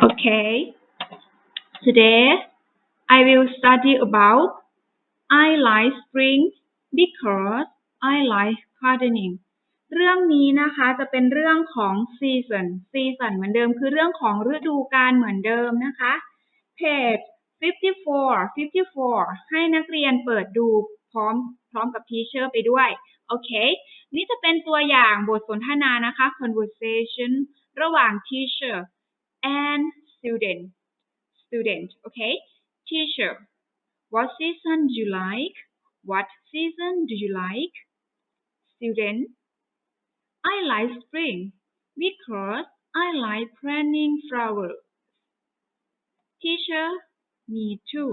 Okay. Today I will study about I like spring because I like gardening เรื่องนี้นะคะจะเป็นเรื่องของ season season เหมือนเดิมคือเรื่องของฤดูกาลเหมือนเดิมนะคะ page 54 54 ให้นักเรียนเปิดดูพร้อมพร้อมกับ teacher ไปด้วย โอเค นี่จะเป็นตัวอย่างบทสนทนานะคะ conversation ระหว่าง teacher and student student okay teacher what season do you like what season do you like student I like spring because I like planting flowers teacher me too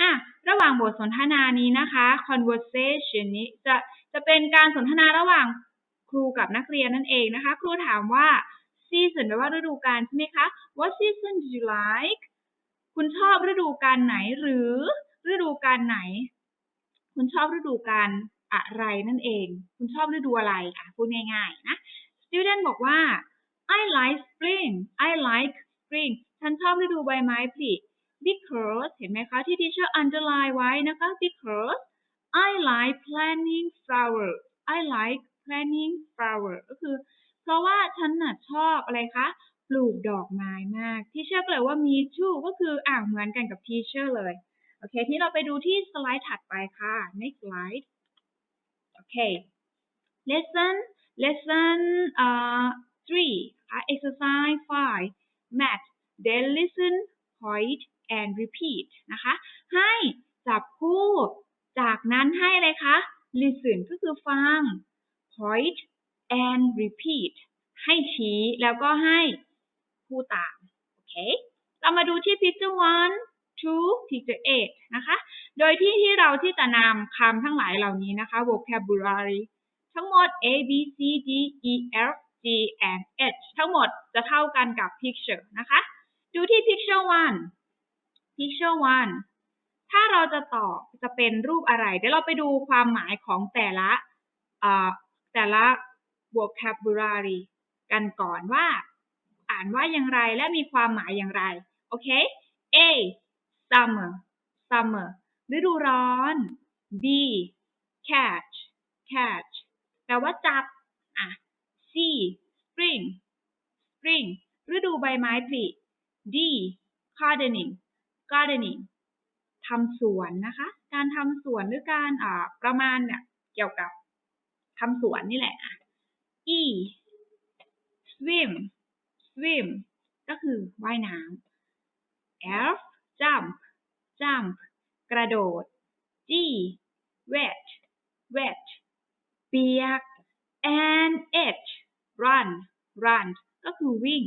อะระหว่างบทสนทนานี้นะคะ conversation นี้จะจะเป็นการสนทนาระหว่างครูกับนักเรียนนั่นเองนะคะ ครูถามว่า season แปลว่าฤดูกาลใช่ไหมคะ What season do you like คุณชอบฤดูกาลไหนหรือฤดูกาลไหน คุณชอบฤดูกาลอะไรนั่นเอง คุณชอบฤดูอะไรอะพูดง่ายๆนะ student บอกว่า I like spring I like spring ฉันชอบฤดูใบไม้ผลิ because เห็นไหมคะที่ teacher underline ไว้นะคะ because I like planting flowers I like planting flowers ก็คือ เพราะว่าฉันน่ะชอบอะไรคะปลูกดอกไม้มากทีเชอร์ก็เลยว่ามี too ก็คืออ่างเหมือนกันกับทีเชอร์เลย โอเค ที่เราไปดูที่สไลด์ถัดไปค่ะ next slide โอเค lesson lesson อ่า three ค่ะ exercise five math then listen point and repeat นะคะ ให้จับคู่ จากนั้นให้อะไรคะ listen ก็คือฟัง point and repeat ให้ชี้แล้วก็ให้พูดตาม โอเค เรามาดูที่ picture one two picture eight นะคะ โดยที่ที่เราที่จะนำคำทั้งหลายเหล่านี้นะคะ vocabulary ทั้งหมด A B C D E F G and H ทั้งหมดจะเท่ากันกับ picture นะคะ ดูที่ picture one picture one ถ้าเราจะตอบจะเป็นรูปอะไร เดี๋ยวเราไปดูความหมายของแต่ละแต่ละ vocabulary กันก่อนว่า อ่านว่าอย่างไรและมีความหมายอย่างไร โอเค A summer summer ฤดูร้อน B catch catch แปลว่าจับ อะ C spring spring ฤดูใบไม้ผลิ D gardening gardening ทำสวนนะคะ การทำสวนหรือการอ่าประมาณเนี่ยเกี่ยวกับทำสวนนี่แหละ E swim swim ก็คือว่ายน้ำ F jump jump กระโดด G wet wet เปียก and H run run ก็คือวิ่ง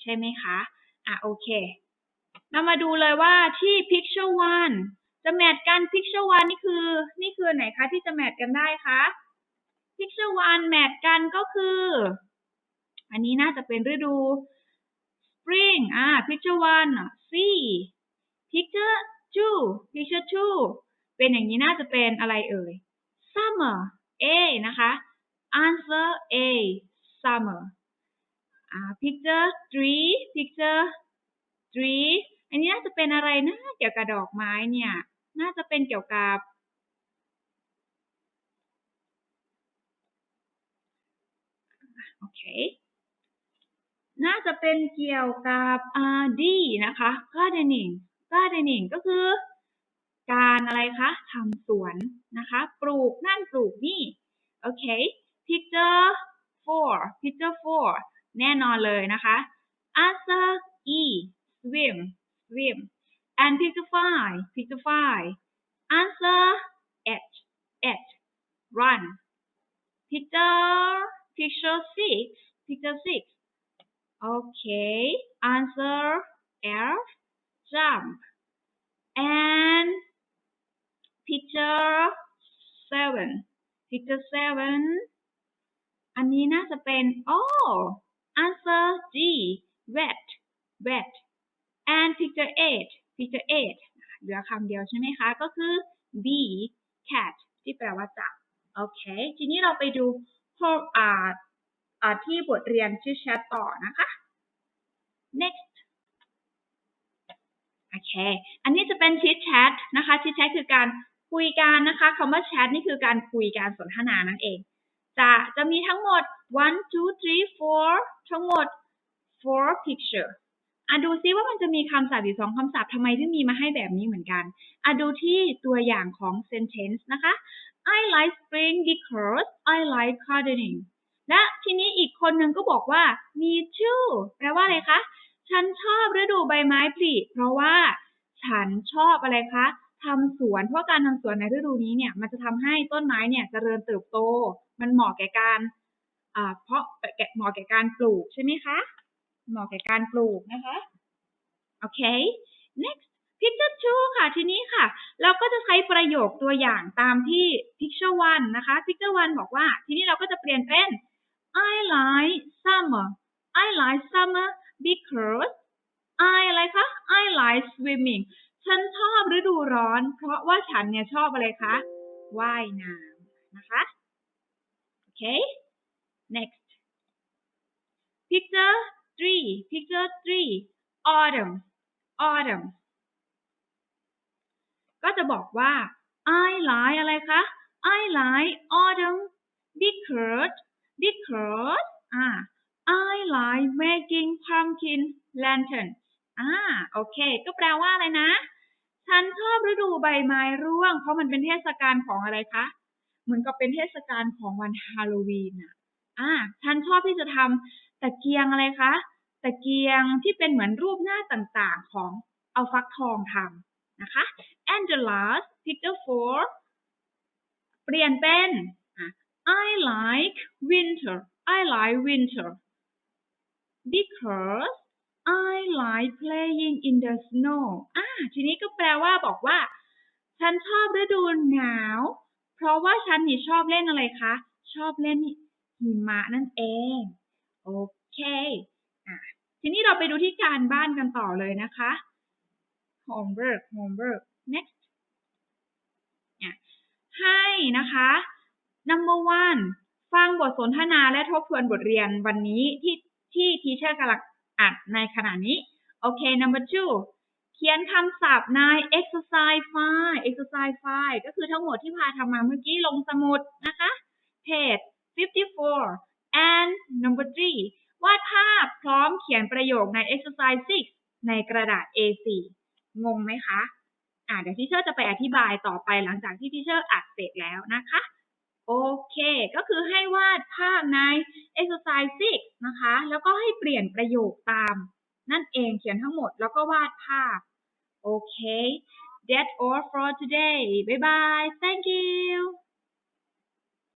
ใช่ไหมคะ อะโอเค เรามาดูเลยว่าที่ picture one จะแมทกัน picture one นี่คือ นี่คือไหนคะที่จะแมทกันได้คะ picture one แมทกันก็คือ อันนี้น่าจะเป็นฤดู spring อ่า picture one C picture two picture two เป็นอย่างนี้น่าจะเป็นอะไรเอ่ย summer A นะคะ answer A summer อ่า picture three picture three อันนี้น่าจะเป็นอะไรนะ เกี่ยวกับดอกไม้เนี่ย น่าจะเป็นเกี่ยวกับ โอเคน่าจะเป็นเกี่ยวกับอ่าดีนะคะ gardening gardening ก็คือ การอะไรคะทำสวนนะคะ ปลูกนั่นปลูกนี่ โอเค picture four picture four แน่นอนเลยนะคะ answer E swim swim and picture five picture five answer H H run picture picture six picture six okay answer F jump and picture seven picture seven อันนี้น่าจะเป็น oh answer G wet wet and picture eight picture eight เหลือคำเดียวใช่ไหมคะ ก็คือ B cat ที่แปลว่าจับ โอเค ทีนี้เราไปดู พวกอ่าอ่าที่บทเรียนชื่อแชทต่อนะคะ next โอันนี้จะเป็นชิดแชทนะคะชิดแชทคือการคุยกันนะคะคำว่าแชทนี่คือการคุยการสนทนานั่นเอง จะจะมีทั้งหมด one two three four ทั้งหมด four picture อะดูซิว่ามันจะมีคำศัพท์อยู่สองคำศัพท์ทำไมถึงมีมาให้แบบนี้เหมือนกันอะดูที่ตัวอย่างของ sentence นะคะ I like spring because I like gardening และทีนี้อีกคนหนึ่งก็บอกว่า me too แปลว่าอะไรคะ ฉันชอบฤดูใบไม้ผลิเพราะว่าฉันชอบอะไรคะทำสวน เพราะการทำสวนในฤดูนี้เนี่ย มันจะทำให้ต้นไม้เนี่ยเจริญเติบโต มันเหมาะแก่การอ่าเพราะเหมาะแก่การปลูกใช่ไหมคะ เหมาะแก่การปลูกนะคะ โอเค next picture two ค่ะ ทีนี้ค่ะ เราก็จะใช้ประโยคตัวอย่างตามที่ picture one นะคะ picture one บอกว่า ทีนี้เราก็จะเปลี่ยนเป็น I like summer I like summer because I อะไรคะ I like swimming ฉันชอบฤดูร้อน เพราะว่าฉันเนี่ยชอบอะไรคะ ว่ายน้ำนะคะ โอเค next picture three picture three autumn autumn ก็จะบอกว่า I like อะไรคะ I like autumn because because อ่า I like making pumpkin lantern อ่าโอเค ก็แปลว่าอะไรนะ ฉันชอบฤดูใบไม้ร่วง เพราะมันเป็นเทศกาลของอะไรคะเหมือนกับเป็นเทศกาลของวันฮาโลวีนอะอ่าฉันชอบที่จะทำ ตะเกียงอะไรคะ ตะเกียงที่เป็นเหมือนรูปหน้าต่างๆของเอาฟักทองทำนะคะ and the last picture four เปลี่ยนเป็น I like winter I like winter because I like playing in the snow อ่าทีนี้ก็แปลว่าบอกว่า ฉันชอบฤดูหนาว เพราะว่าฉันนี่ชอบเล่นอะไรคะ ชอบเล่นหิมะนั่นเอง โอเคอะทีนี้เราไปดูที่การบ้านกันต่อเลยนะคะ homework homework next ให้นะคะ number one ฟังบทสนทนาและทบทวนบทเรียนวันนี้ที่ที่ทีเชอร์กำลังอัดในขณะนี้ โอเค number two เขียนคำศัพท์ใน exercise 5 exercise 5 ก็คือทั้งหมดที่พาทำมาเมื่อกี้ลงสมุดนะคะ page 54 number three วาดภาพพร้อมเขียนประโยคใน exercise 6 ในกระดาษ A4 งงไหมคะ อ่าเดี๋ยวที่เชอร์จะไปอธิบายต่อไปหลังจากที่ที่เชอร์อัดเสร็จแล้วนะคะ โอเค ก็คือให้วาดภาพใน exercise 6 นะคะ แล้วก็ให้เปลี่ยนประโยคตาม นั่นเองเขียนทั้งหมดแล้วก็วาดภาพ โอเค that's all for today bye bye thank you